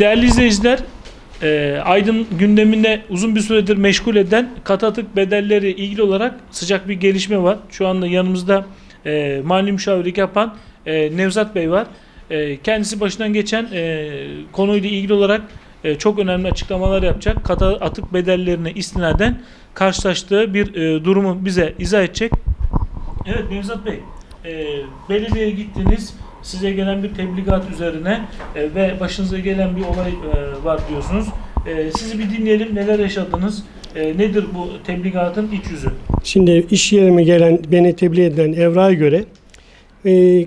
Değerli izleyiciler, e, Aydın gündeminde uzun bir süredir meşgul eden kat atık bedelleri ilgili olarak sıcak bir gelişme var. Şu anda yanımızda e, mali müşavirlik yapan e, Nevzat Bey var. E, kendisi başından geçen e, konuyla ilgili olarak e, çok önemli açıklamalar yapacak. Kat atık bedellerine istinaden karşılaştığı bir e, durumu bize izah edecek. Evet Nevzat Bey, e, belediyeye gittiniz, size gelen bir tebligat üzerine e, ve başınıza gelen bir olay e, var diyorsunuz. E, sizi bir dinleyelim, neler yaşadınız, e, nedir bu tebligatın iç yüzü? Şimdi iş yerime gelen, beni tebliğ edilen evrağa göre e,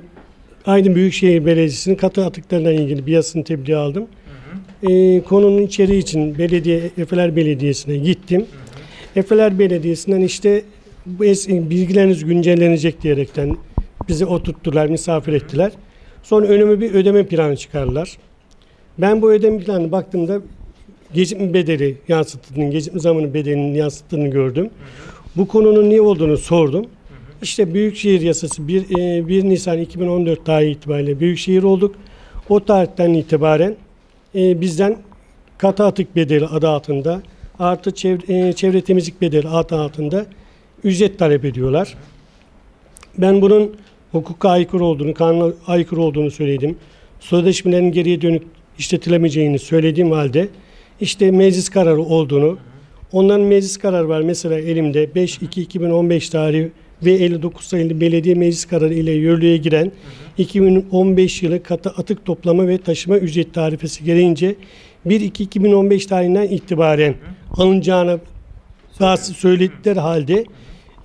Aydın Büyükşehir Belediyesi'nin katı atıklarına ilgili bir yazısını tebliğ aldım. E, konunun içeriği için belediye, Efeler Belediyesi'ne gittim. Efeler Belediyesi'nden işte bu bilgileriniz güncellenecek diyerekten bizi oturttular, misafir ettiler. Sonra önüme bir ödeme planı çıkardılar. Ben bu ödeme planına baktığımda gecikme bedeli yansıttığını, gecikme zamanı bedelinin yansıttığını gördüm. Bu konunun niye olduğunu sordum. İşte Büyükşehir Yasası 1, e, 1 Nisan 2014 tarihi itibariyle Büyükşehir olduk. O tarihten itibaren e, bizden katı atık bedeli adı altında artı çevre, e, çevre temizlik bedeli adı altında ücret talep ediyorlar. Ben bunun hukuka aykırı olduğunu, kanuna aykırı olduğunu söyledim. Sözleşmelerin geriye dönük işletilemeyeceğini söylediğim halde işte meclis kararı olduğunu, onların meclis kararı var mesela elimde 5-2-2015 tarihi ve 59 sayılı belediye meclis kararı ile yürürlüğe giren 2015 yılı katı atık toplama ve taşıma ücret tarifesi gereğince 1-2-2015 tarihinden itibaren alınacağını bazı söyledikleri halde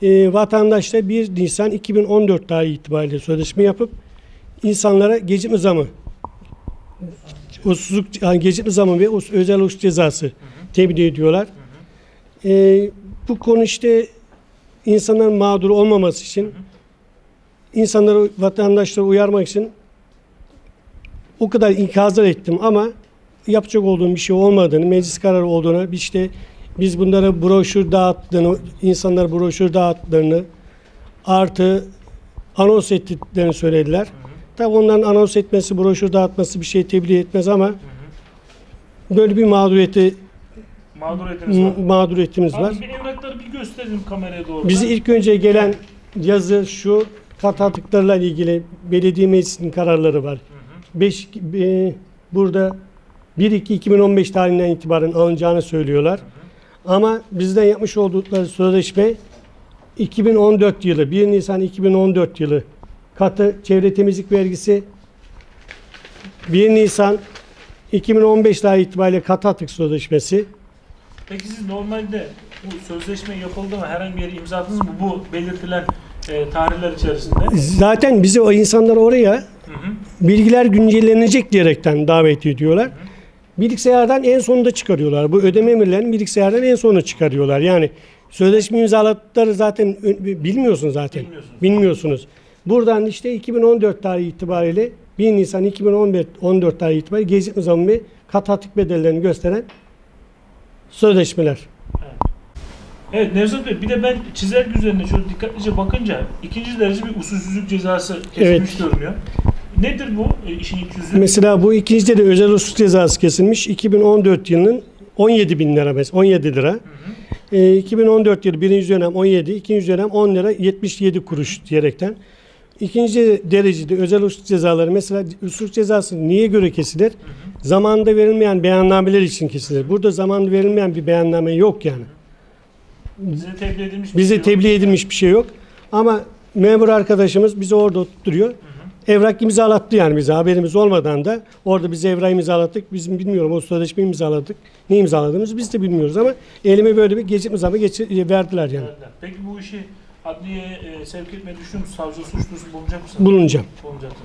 e, vatandaşlar 1 Nisan 2014 tarihi itibariyle sözleşme yapıp insanlara gecikme zamı usulsüzlük yani gecikme zamı ve us- özel uç cezası tebliğ ediyorlar. E, bu konu işte insanların mağdur olmaması için insanları vatandaşları uyarmak için o kadar ikazlar ettim ama yapacak olduğum bir şey olmadığını, meclis kararı olduğunu, işte biz bunlara broşür dağıttığını, insanlara broşür dağıttığını artı anons ettiklerini söylediler. Tabi onların anons etmesi, broşür dağıtması bir şey tebliğ etmez ama böyle bir mağduriyeti Mağduriyetiniz var. mağduriyetimiz var. Abi bir evrakları bir gösterelim kameraya doğru. Bizi ilk önce gelen yazı şu kat atıklarla ilgili belediye meclisinin kararları var. 5 burada 1-2-2015 tarihinden itibaren alınacağını söylüyorlar. Ama bizden yapmış oldukları sözleşme 2014 yılı 1 Nisan 2014 yılı katı çevre temizlik vergisi 1 Nisan 2015 tarihi itibariyle katı atık sözleşmesi Peki siz normalde bu sözleşme yapıldı mı? Herhangi bir yere imza attınız mı? Bu belirtilen e, tarihler içerisinde. Zaten bizi o insanlar oraya Hı hı. bilgiler güncellenecek diyerekten davet ediyorlar. Bilgisayardan en sonunda çıkarıyorlar. Bu ödeme emirlerini bilgisayardan en sonunda çıkarıyorlar. Yani sözleşme imzaladıkları zaten bilmiyorsun zaten. Bilmiyorsunuz. Bilmiyorsunuz. Buradan işte 2014 tarihi itibariyle 1 Nisan 2014 14 tarihi itibariyle gecikme zammı ve kat atık bedellerini gösteren sözleşmeler. Evet Nevzat Bey bir de ben çizelge üzerine şöyle dikkatlice bakınca ikinci derece bir usulsüzlük cezası kesilmiş Evet. görünüyor. Nedir bu e, işin yüzü? Mesela bu ikincide de özel usul cezası kesilmiş. 2014 yılının 17 bin lira mesela 17 lira. Ee, 2014 yılı birinci dönem 17, ikinci dönem 10 lira 77 kuruş diyerekten. İkinci derecede özel usul cezaları mesela usul cezası niye göre kesilir? Zamanında verilmeyen beyannameler için kesilir. Burada zamanında verilmeyen bir beyanname yok yani. Bize tebliğ edilmiş bir Bize şey yok. tebliğ edilmiş bir şey yok. Ama memur arkadaşımız bizi orada oturtuyor. Evrak imzalattı yani bize haberimiz olmadan da orada biz evrak imzalattık. Bizim bilmiyorum o sözleşme imzaladık. Ne imzaladığımızı biz de bilmiyoruz ama elime böyle bir gecikme zammı geçir, verdiler yani. Peki bu işi adliyeye e, sevk etmeyi düşünüyor musunuz? Savcı suçlusu bulunacak mısınız? Bulunacağım. Bulunacaksınız.